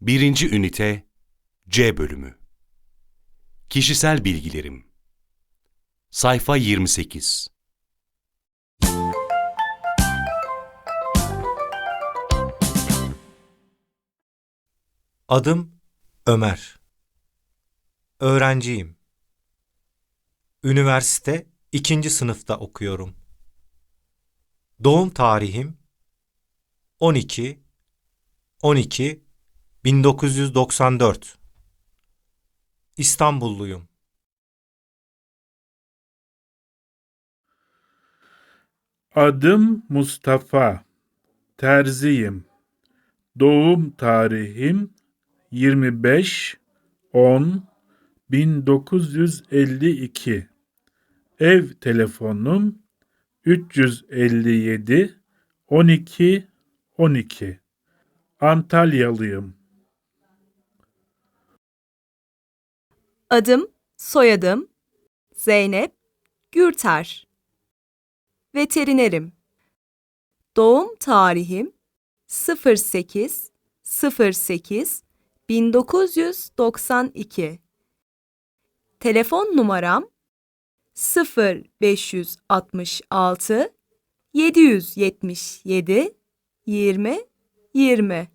Birinci ünite C bölümü Kişisel bilgilerim Sayfa 28 Adım Ömer. Öğrenciyim. Üniversite ikinci sınıfta okuyorum. Doğum tarihim 12 12 1994. İstanbulluyum. Adım Mustafa. Terziyim. Doğum tarihim 25 10 1952. Ev telefonum 357 12 12. Antalyalıyım. Adım, soyadım Zeynep Gürter. Veterinerim. Doğum tarihim 08 08 1992. Telefon numaram 0566 777 20 20.